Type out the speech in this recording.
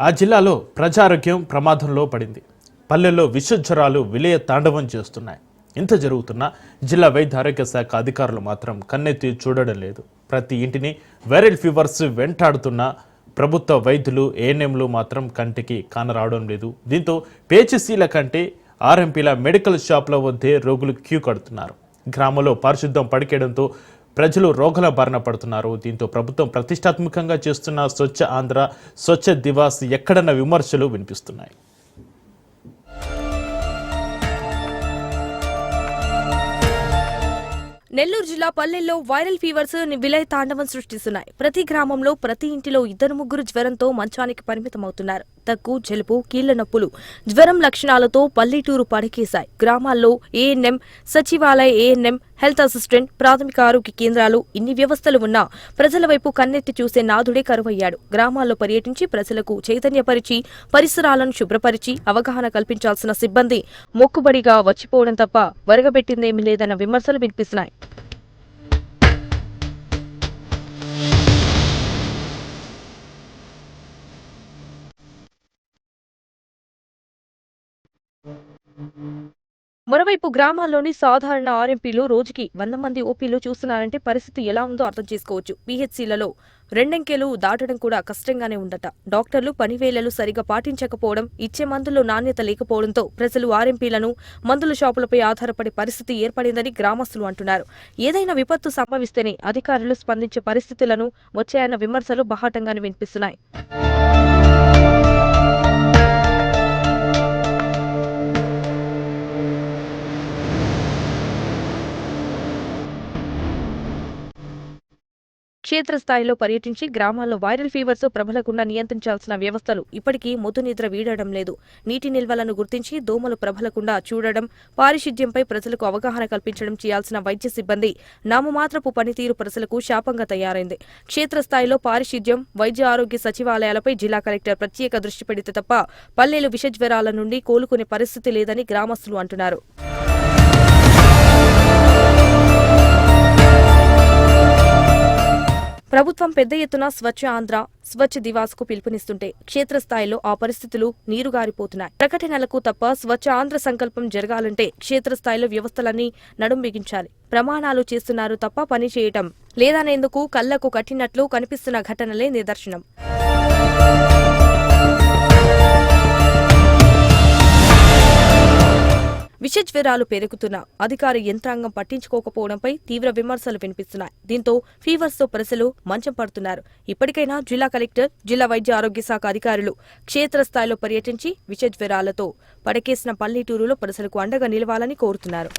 ఆ జిల్లాలో ప్రజారోగ్యం ప్రమాదంలో పడింది. పల్లెల్లో విషజ్వరాలు విలయ తాండవం చేస్తున్నాయి. ఇంత జరుగుతున్నా జిల్లా వైద్య ఆరోగ్య శాఖ అధికారులు మాత్రం కన్నెత్తి చూడడం లేదు. ప్రతి ఇంటిని వైరల్ ఫీవర్స్ వెంటాడుతున్న ప్రభుత్వ వైద్యులు ఏఎన్ఎంలు మాత్రం కంటికి కానరావడం లేదు. దీంతో పేచిసీల కంటే ఆర్ఎంపీల మెడికల్ షాప్ల వద్దే రోగులు క్యూ కడుతున్నారు. గ్రామంలో పారిశుద్ధం పడికేయడంతో ప్రజలు రోగుల బారిన పడుతున్నారు. దీంతో ప్రభుత్వం ప్రతిష్టాత్మకంగా చేస్తున్న స్వచ్ఛ ఆంధ్ర స్వచ్ఛ దివాస్ ఎక్కడన్న విమర్శలు వినిపిస్తున్నాయి. నెల్లూరు జిల్లా పల్లెల్లో వైరల్ ఫీవర్స్ విలయ తాండవం సృష్టిస్తున్నాయి. ప్రతి గ్రామంలో ప్రతి ఇంటిలో ఇద్దరు ముగ్గురు జ్వరంతో మంచానికి పరిమితమవుతున్నారు. దగ్గు జలుబు కీళ్ళ నొప్పులు జ్వరం లక్షణాలతో పల్లెటూరు పడకేశాయి గ్రామాల్లో ఏఎన్ఎం సచివాలయ ఏఎన్ఎం హెల్త్ అసిస్టెంట్ ప్రాథమిక ఆరోగ్య కేంద్రాలు ఇన్ని వ్యవస్థలు ఉన్నా ప్రజల వైపు కన్నెత్తి చూసే నాథుడే కరువయ్యాడు. గ్రామాల్లో పర్యటించి ప్రజలకు చైతన్యపరిచి పరిసరాలను శుభ్రపరిచి అవగాహన కల్పించాల్సిన సిబ్బంది మొక్కుబడిగా వచ్చిపోవడం తప్ప వరగబెట్టిందేమీ లేదన్న విమర్శలు వినిపిస్తున్నాయి. మరోవైపు గ్రామాల్లోని సాధారణ ఆర్ఎంపీలు రోజుకి వంద మంది ఓపీలు చూస్తున్నారంటే పరిస్థితి ఎలా ఉందో అర్థం చేసుకోవచ్చు. పీహెచ్సీలలో రెండంకెలు దాటడం కూడా కష్టంగానే ఉందట. డాక్టర్లు పనివేళలు సరిగా పాటించకపోవడం ఇచ్చే మందుల్లో నాణ్యత లేకపోవడంతో ప్రజలు ఆర్ఎంపీలను మందుల షాపులపై ఆధారపడే పరిస్థితి ఏర్పడిందని గ్రామస్తులు అంటున్నారు. ఏదైనా విపత్తు సంభవిస్తేనే అధికారులు స్పందించే పరిస్థితులను వచ్చాయన్న విమర్శలు బహాటంగానే వినిపిస్తున్నాయి. క్షేత్రస్థాయిలో పర్యటించి గ్రామాల్లో వైరల్ ఫీవర్స్ ప్రబలకుండా నియంత్రించాల్సిన వ్యవస్థలు ఇప్పటికీ మొద్దు వీడడం లేదు. నీటి నిల్వలను గుర్తించి దోమలు ప్రబలకుండా చూడడం పారిశుద్ధ్యంపై ప్రజలకు అవగాహన కల్పించడం చేయాల్సిన వైద్య సిబ్బంది నామమాత్రపు పనితీరు ప్రజలకు శాపంగా తయారైంది. క్షేత్రస్థాయిలో పారిశుద్ధ్యం వైద్య ఆరోగ్య సచివాలయాలపై జిల్లా కలెక్టర్ ప్రత్యేక దృష్టి పెడితే తప్ప పల్లెలు విషజ్వరాల నుండి కోలుకునే పరిస్థితి లేదని గ్రామస్తులు అంటున్నారు. ప్రభుత్వం పెద్ద ఎత్తున స్వచ్ఛ ఆంధ్ర స్వచ్ఛ దివాస్కు పిలుపునిస్తుంటే క్షేత్రస్థాయిలో ఆ పరిస్థితులు నీరుగారిపోతున్నాయి. ప్రకటనలకు తప్ప స్వచ్ఛ ఆంధ్ర సంకల్పం జరగాలంటే క్షేత్రస్థాయిలో వ్యవస్థలన్నీ నడుం బిగించాలి. ప్రమాణాలు చేస్తున్నారు తప్ప పని చేయటం లేదనేందుకు కళ్ళకు కట్టినట్లు కనిపిస్తున్న ఘటనలే నిదర్శనం. జ్వరాలు పెరుగుతున్నా అధికార యంత్రాంగం పట్టించుకోకపోవడంపై తీవ్ర విమర్శలు వినిపిస్తున్నాయి. దీంతో ఫీవర్స్తో ప్రజలు మంచం పడుతున్నారు. ఇప్పటికైనా జిల్లా కలెక్టర్ జిల్లా వైద్య ఆరోగ్య శాఖ అధికారులు క్షేత్రస్థాయిలో పర్యటించి విష జ్వరాలతో పడకేసిన పల్లెటూరులో ప్రజలకు అండగా నిలవాలని కోరుతున్నారు.